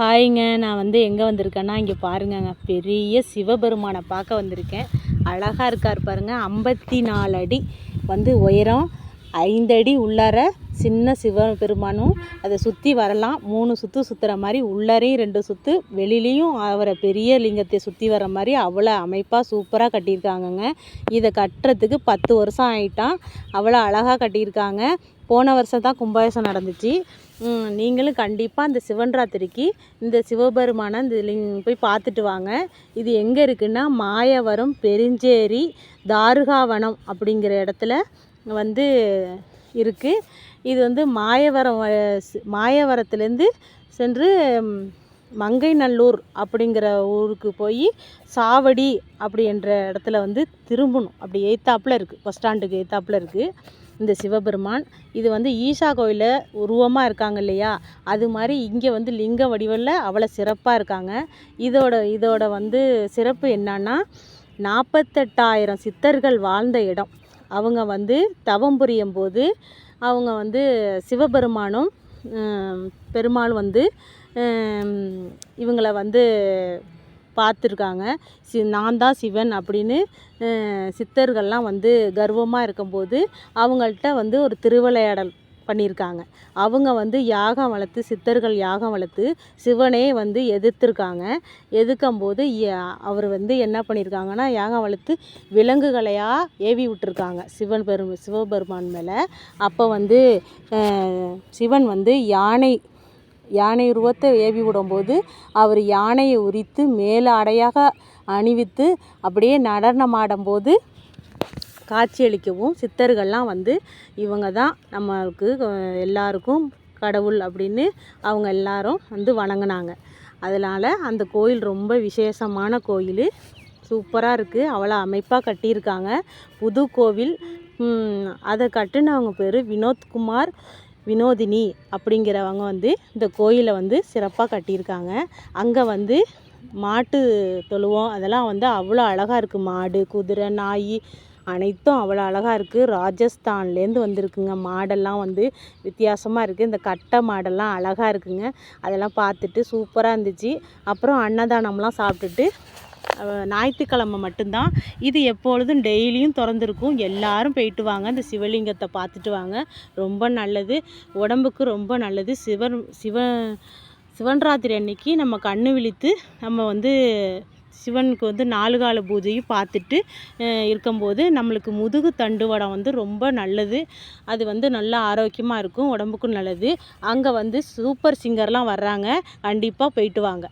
ஹாய்ங்க நான் வந்து எங்கே வந்திருக்கேன்னா இங்கே பாருங்கங்க. பெரிய சிவபெருமானை பார்க்க வந்திருக்கேன். அழகாக இருக்கார் பாருங்க. ஐம்பத்தி நாலு அடி வந்து உயரம் ஐந்தடி உள்ளார சின்ன சிவபெருமானும் அதை சுற்றி வரலாம். மூணு சுற்று சுற்றுற மாதிரி உள்ளாரையும் ரெண்டு சுற்று வெளியிலையும் அவரை பெரிய லிங்கத்தை சுற்றி வர மாதிரி அவ்வளோ அமைப்பாக சூப்பராக கட்டியிருக்காங்கங்க. இதை கட்டுறதுக்கு பத்து வருஷம் ஆயிட்டான். அவ்வளோ அழகாக கட்டியிருக்காங்க. போன வருஷம் தான் கும்பாபிஷேகம் நடந்துச்சு. நீங்களும் கண்டிப்பாக இந்த சிவன் ராத்திரிக்கு இந்த சிவபெருமானை இந்த லிங் போய் பார்த்துட்டு வாங்க. இது எங்கே இருக்குன்னா மாயவரம் பெருஞ்சேரி தாருகாவனம் அப்படிங்கிற இடத்துல வந்து இருக்குது இது வந்து மாயவரம் வ- மாயவரத்துலேருந்து சென்று மங்கைநல்லூர் அப்படிங்கிற ஊருக்கு போய் சாவடி அப்படி என்ற இடத்துல வந்து திரும்பணும். அப்படி எய்த்தாப்பில் இருக்குது பஸ் ஸ்டாண்டுக்கு எய்த்தாப்பில் இருக்குது இந்த சிவபெருமான். இது வந்து ஈஷா கோயிலில் உருவமாக இருக்காங்க இல்லையா? அது மாதிரி இங்கே வந்து லிங்க வடிவில் அவ்வளோ சிறப்பாக இருக்காங்க. இதோட இதோட வந்து சிறப்பு என்னன்னா நாற்பத்தெட்டாயிரம் சித்தர்கள் வாழ்ந்த இடம். அவங்க வந்து தவம் புரியும் போது அவங்க வந்து சிவபெருமானும் பெருமாள் வந்து இவங்களை வந்து பார்த்துருக்காங்க. சி நான் தான் சிவன் அப்படின்னு சித்தர்கள்லாம் வந்து கர்வமாக இருக்கும்போது அவங்கள்ட்ட வந்து ஒரு திருவிளையாடல் பண்ணியிருக்காங்க. அவங்க வந்து யாகம் வளர்த்து சித்தர்கள் யாகம் வளர்த்து சிவனே வந்து எதிர்த்துருக்காங்க. எதிர்க்கும்போது அவர் வந்து என்ன பண்ணியிருக்காங்கன்னா யாகம் வளர்த்து விலங்குகளையாக ஏவி விட்டுருக்காங்க. சிவன் பெரும் சிவபெருமான் மேலே. அப்போ வந்து சிவன் வந்து யானை யானை உருவத்தை ஏவி விடும்போது அவர் யானையை உரித்து மேலாடையாக அணிவித்து அப்படியே நடனமாடும்போது காட்சியளிக்கவும் சித்தர்கள்லாம் வந்து இவங்க தான் நம்மளுக்கு எல்லாருக்கும் கடவுள் அப்படின்னு அவங்க எல்லாரும் வந்து வணங்கினாங்க. அதனால் அந்த கோயில் ரொம்ப விசேஷமான கோயில். சூப்பராக இருக்குது அவ்வளோ அமைப்பாக கட்டியிருக்காங்க. புது கோவில். அதை கட்டினவங்க பேர் வினோத்குமார் வினோதினி அப்படிங்கிறவங்க வந்து இந்த கோயிலை வந்து சிறப்பாக கட்டியிருக்காங்க. அங்கே வந்து மாட்டு தொழுவோம். அதெல்லாம் வந்து அவ்வளோ அழகாக இருக்குது மாடு குதிரை நாய் அனைத்தும் அவ்வளோ அழகாக இருக்குது ராஜஸ்தான்லேருந்து வந்திருக்குங்க. மாடெல்லாம் வந்து வித்தியாசமாக இருக்குது இந்த கட்டை மாடெல்லாம் அழகாக இருக்குங்க. அதெல்லாம் பார்த்துட்டு சூப்பராக இருந்துச்சு. அப்புறம் அன்னதானம்லாம் சாப்பிட்டுட்டு ஞாயிற்றுக்கிழமை மட்டும்தான். இது எப்பொழுதும் டெய்லியும் திறந்துருக்கும். எல்லாரும் போயிட்டு வாங்க. இந்த சிவலிங்கத்தை பார்த்துட்டு வாங்க. ரொம்ப நல்லது. உடம்புக்கு ரொம்ப நல்லது. சிவன் சிவ சிவன் ராத்திரி அன்னைக்கு நம்ம கண்ணு விழித்து நம்ம வந்து சிவனுக்கு வந்து நாலு கால பூஜையும் பார்த்துட்டு இருக்கும்போது நம்மளுக்கு முதுகு தண்டுவடம் வந்து ரொம்ப நல்லது. அது வந்து நல்லா ஆரோக்கியமாக இருக்கும். உடம்புக்கும் நல்லது. அங்கே வந்து சூப்பர் சிங்கர்லாம் வர்றாங்க. கண்டிப்பாக போயிட்டு வாங்க.